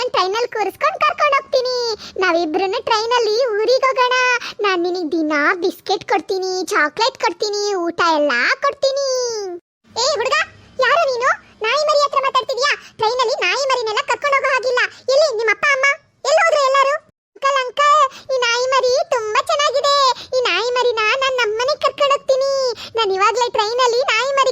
ನಿನ್ನ ಟ್ರೈನಲ್ಲಿ ಕೂರಿಸ್ಕೊಂಡು ಕರ್ಕೊಂಡು ಹೋಗ್ತೀನಿ. ನಾವಿಬ್ರನ್ನ ಟ್ರೈನಲ್ಲಿ ಊರಿಗೆ ಹೋಗೋಣ. ನಾನು ನಿನಗೆ ದಿನ ಬಿಸ್ಕೆಟ್ ಕೊಡ್ತೀನಿ ಚಾಕ್ಲೇಟ್ ಕೊಡ್ತೀನಿ, ಊಟ ಎಲ್ಲ ಕೊಡ್ತೀನಿ. ಏ, ಹುಡುಗ, ಯಾರು ನೀನು? ನಾಯಿ ಮರಿ ಹತ್ರ ಮಾತಾಡ್ತಿದ್ಯಾ? ಟ್ರೈನಲ್ಲಿ ನಾಯಿ ಮರಿನೆಲ್ಲ ಕರ್ಕೊಂಡು ಹೋಗೋ ಹಾಗಿಲ್ಲ. ಎಲ್ಲಿ, ನಿಮ್ಮ ಅಪ್ಪ, ಅಮ್ಮ? ಎಲ್ಲಿ ಹೋದ್ರು ಎಲ್ಲರೂ? ಅಂಕಲ್ ಅಂಕಲ್ ಈ ನಾಯಿ ತುಂಬಾ ಚೆನ್ನಾಗಿದೆ. ಈ ನಾಯಿ ಮರಿನ ನಾನು ನಮ್ಮನೆಗೆ ಕರ್ಕೊಂಡು ಹೋಗ್ತೀನಿ. ನಾನು ಇವಾಗಲೇ ಟ್ರೈನಲ್ಲಿ ನಾಯಿ ಮರಿ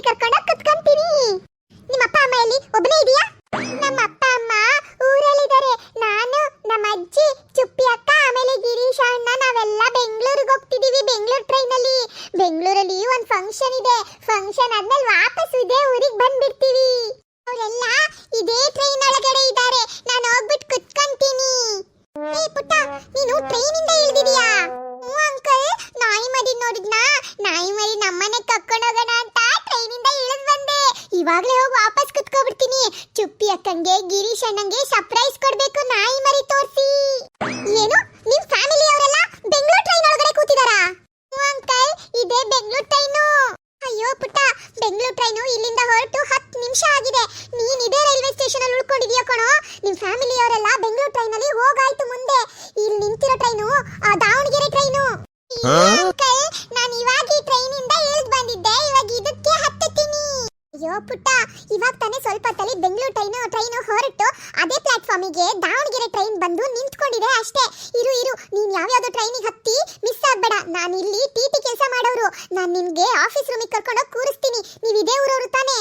ಇದೇ ಊರಿಗೆ ಬಂದ್ಬಿಡ್ತೀವಿ. ಅವರೆಲ್ಲ ಇದೇ ಟ್ರೈನ್ ಒಳಗಡೆ ಇದ್ದಾರೆ. ನಾನು ಹೋಗ್ಬಿಟ್ಟು ಕುತ್ಕೊಂತೀನಿ. ಏ ಪುಟ್ಟ, ನೀನು ಟ್ರೈನಿಂದ ಇಳಿದಿದೀಯಾ ಹ್ಞೂ ಅಂಕಲ್ ನಾಯಿ ಮರಿ ನೋಡಿದ್ನಾ? ನಾಯಿ ಮರಿ ನಮ್ಮನೆ ಕರ್ಕೊಂಡು ಹೋಗೋಣ ಅಂತ ಟ್ರೈನಿಂದ ಇಳಿದ್ ಬಂದೆ. ಇವಾಗಲೇ ಹೋಗಿ ವಾಪಸ್ ಕುತ್ಕೊಬಿಡ್ತೀನಿ. ಚುಪ್ಪಿ ಅಕ್ಕಂಗೆ, ಗಿರೀಶ್ ಅಣ್ಣಂಗೆ ಸರ್ಪ್ರೈಸ್ ಕೊಡ್ಬೇಕು ನಾಯಿ ಮರಿ ತೋರಿಸಿ. ಏನು ನಿಮ್ಮ ಫ್ಯಾಮಿಲಿ ಅವರೆಲ್ಲ ಬೆಂಗಳೂರು ಟ್ರೈನ್ ಒಳಗಡೆ ಕೂತಿದಾರಾ? ಹ್ಞೂ ಅಂಕಲ್ ಇದೇ ಬೆಂಗಳೂರು ಟ್ರೈನು ಟ್ರೈನು ಇಲ್ಲಿಂದ ಹೊರಟು ಹತ್ತು ನಿಮಿಷ ಆಗಿದೆ. ನೀನ್ ಇದೇ ರೈಲ್ವೆ ಸ್ಟೇಷನ್ ಅಲ್ಲಿ ಉಳ್ಕೊಂಡಿದ್ಯಾ ಕಣೋ? ನಿಮ್ ಫ್ಯಾಮಿಲಿ ಅವರೆಲ್ಲ ಬೆಂಗಳೂರು ಟ್ರೈನಲ್ಲಿ ಹೋಗಾಯ್ತು ಮುಂದೆ. ಇಲ್ಲಿ ನಿಂತಿರೋ ಟ್ರೈನು ದಾವಣಗೆರೆ ಟ್ರೈನು ನಾನು ಇವಾಗ ಈ ಟ್ರೈನಿಂದ ಇಳಿದು ಬಂದಿದ್ದೆ. ಇವಾಗ ಇದಕ್ಕೆ ಹತ್ತುತ್ತೀನಿ. ಅಯ್ಯೋ ಪುಟ್ಟ ಇವಾಗ ತಾನೇ ಸ್ವಲ್ಪ ಹೊತ್ತಲ್ಲಿ ಬೆಂಗಳೂರು ಟ್ರೈನು ಟ್ರೈನು ಹೊರಟು. ಅದೇ ಪ್ಲಾಟ್ಫಾರ್ಮ್ಗೆ ದಾವಣಗೆರೆ ಟ್ರೈನ್ ಬಂದು ನಿಂತ್ಕೊಂಡಿದೆ ಅಷ್ಟೇ. ಇರು ಇರು ನೀನ್ ಯಾವ್ಯಾವ್ದೋ ಟ್ರೈನಿಗೆ ಹತ್ತಿ ಮಿಸ್ ಆಗ್ಬೇಡ. ನಾನು ಇಲ್ಲಿ ಟಿ ಟಿ ಕೆಲಸ ಮಾಡೋರು. ನಾನು ನಿಂಗೆ ಆಫೀಸ್ ರೂಮಿಗೆ ಕರ್ಕೊಂಡು ಕೂರಿಸ್ತೀನಿ. ಇದೇ ಊರವರು ತಾನೇ?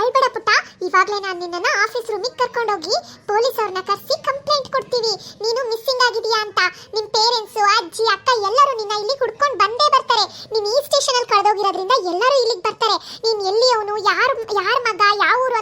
ಅಳ್ಬೇಡ ಪುಟ್ಟ. ಇವಾಗ್ಲೇ ನಾನು ನಿನ್ನನ್ನ ಆಫೀಸ್ ರೂಮಿಗೆ ಕರ್ಕೊಂಡೋಗಿ ಪೊಲೀಸ್ ಅವ್ರನ್ನ ಕರೆಸಿ ಕಂಪ್ಲೇಂಟ್ ಕೊಡ್ತೀವಿ. ನೀನು ಮಿಸ್ಸಿಂಗ್ ಆಗಿದೀಯಾ ಅಂತ. ನಿಮ್ ಪೇರೆಂಟ್ಸ್ ಅಜ್ಜಿ ಅಕ್ಕ ಎಲ್ಲರೂ ನಿನ್ನ ಇಲ್ಲಿ ಹುಡ್ಕೊಂಡು ಬಂದೇ ಬರ್ತಾರೆ. ನೀನು ಈ ಸ್ಟೇಷನ್ ಅಲ್ಲಿ ಕಳೆದೋಗಿರೋದ್ರಿಂದ ಎಲ್ಲರೂ ಇಲ್ಲಿಗೆ ಬರ್ತಾರೆ. ನೀನು ಎಲ್ಲಿ ಅವನು? ಯಾರು ಯಾರ ಮಗ? ಯಾವ ಊರು?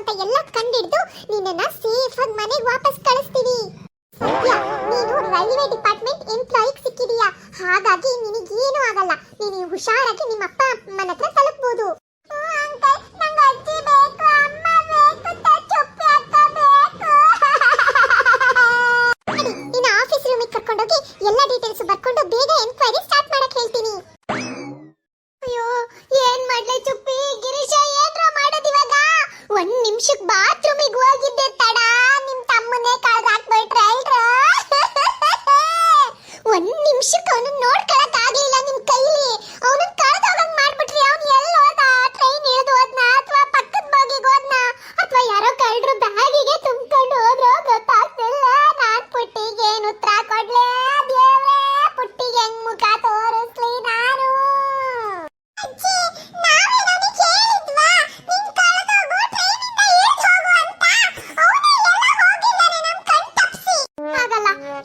ಹುಷಾರಾಗಿ ನಿಮ್ಮ ಅಪ್ಪ ಅಮ್ಮನ ಹತ್ರ ತಲುಪಬಹುದು ಇನ್ನು ಆಫೀಸ್ ರೂಮಿಗೆ ಕರ್ಕೊಂಡೋಗಿ ಎಲ್ಲ ಡೀಟೇಲ್ಸ್ ಬರ್ಕೊಂಡು ಬೇಗ ಎನ್ಕ್ವೈರಿ ಸ್ಟಾರ್ಟ್ ಮಾಡಕ್ ಹೇಳ್ತೀನಿ. ಅಯ್ಯೋ, ಏನ್ ಮಾಡ್ಲೆ ಚುಪ್ಪಿ? ಗಿರೀಶ, ಏನ್ರ ಮಾಡೋದ್ ಇವಾಗ? ಒಂದ್ ನಿಮಿಷಕ್ ಬಾತ್ರೂಮಿಗೆ ಹೋಗಿದ್ದೆ ತಡ. ನಿಮ್ ತಮ್ಮನೇ ಕಳ್ದ ಹಾಕ್ಬಿಟ್ರೆ ಅಲ್ರ ಒಂದ್ ನಿಮಿಷಕ್ಕೆ ಅವನು ನೋಡ್ಕೊಳಕ್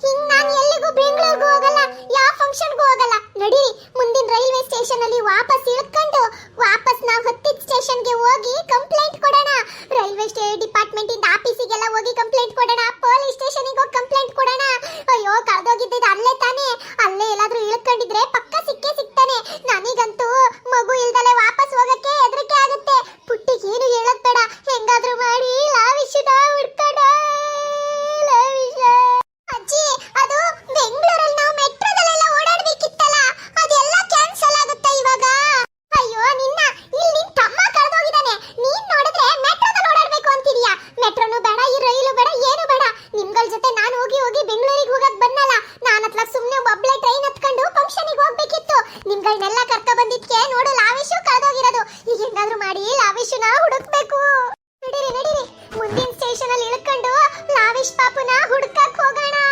ಹಿಂಗ್ ನಾನು ಎಲ್ಲಿಗೂ ಬೆಂಗಳೂರಿಗೂ ಹೋಗಲ್ಲ, ಯಾವ ಫಂಕ್ಷನ್ಗೂ ಹೋಗಲ್ಲ. ನಡೀರಿ, ಮುಂದಿನ ರೈಲ್ವೆ ಸ್ಟೇಷನ್ ಅಲ್ಲಿ ವಾಪಸ್ ಇಳ್ಕೊಂಡು ವಾಪಸ್ ನಾವು ಹತ್ತಿದ ಸ್ಟೇಷನ್ಗೆ ಹೋಗಿ ಕಂಪ್ಲೇಂಟ್ ಕೊಡೋಣ. ರೈಲ್ವೆ ಸ್ಟೇಷನ್ ಡಿಪಾರ್ಟ್ಮೆಂಟ್ ಇಂದ ಆಫೀಸಿಗೆಲ್ಲ ಹೋಗಿ ಕಂಪ್ಲೇಂಟ್ ಕೊಡೋಣ, ಪೊಲೀಸ್ ಸ್ಟೇಷನ್ಗೆ ಹೋಗಿ ಕಂಪ್ಲೇಂಟ್ ಕೊಡೋಣ. ಅಯ್ಯೋ ಕಳೆದೋಗಿದ್ದಿದ್ದು ಅಲ್ಲೇ ತಾನೇ. ಅಲ್ಲೇ ಎಲ್ಲಾದ್ರೂ ಇಳ್ಕೊಂಡಿದ್ರೆ ಪಕ್ಕ ಸಿಕ್ಕೇ ಸಿಗ್ತಾನೆ ನನಗಂತೂ ಮಗು ಇಲ್ದಲೆ ಲಾವಿಶ್ ಪಾಪುನ ಹುಡುಕಕ್ ಹೋಗೋಣ.